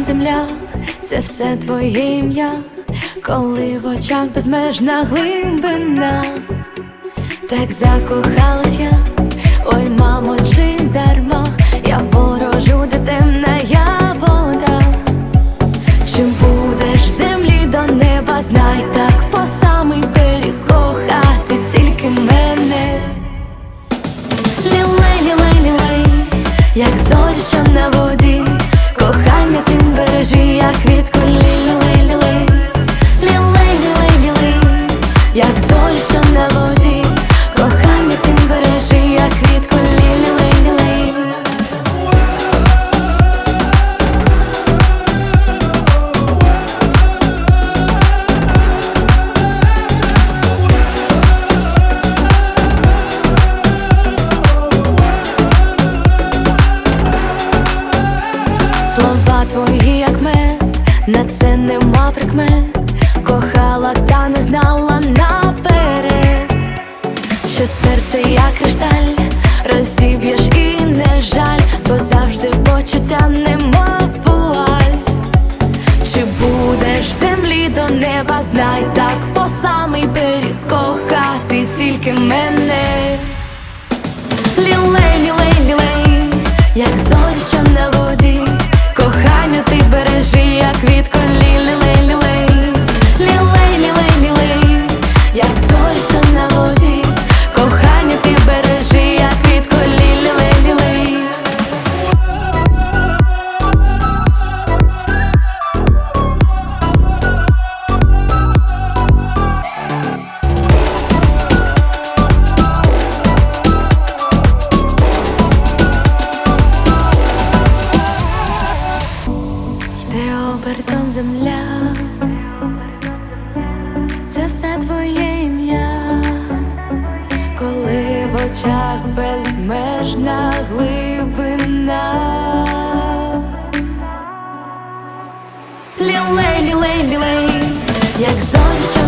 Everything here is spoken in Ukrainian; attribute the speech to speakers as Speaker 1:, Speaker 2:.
Speaker 1: обертом земля, це все твоє ім'я, коли в очах безмежна глибина, так закохалась я, ой, мамо, чи дарма, я ворожу, де темна я вода. Чим будеш землі до неба, знай так по самий берег кохати тільки мене. Лілей, лілей, лілей, як зорі, що на воді, як квітку лілей, лілей, як зорі, що на воді, кохання тим бережи, як квітку лілей. Слова твої, як мед, на це нема прикмет, кохала та не знала наперед, що серце як кришталь, розіб'єш і не жаль, бо завжди почуття нема вуаль. Чи будеш землі до неба, знай так по самий берег кохати тільки мене. Земля, це все твоє ім'я, коли в очах безмежна глибина. Лілей, лілей, лілей, як зорі, що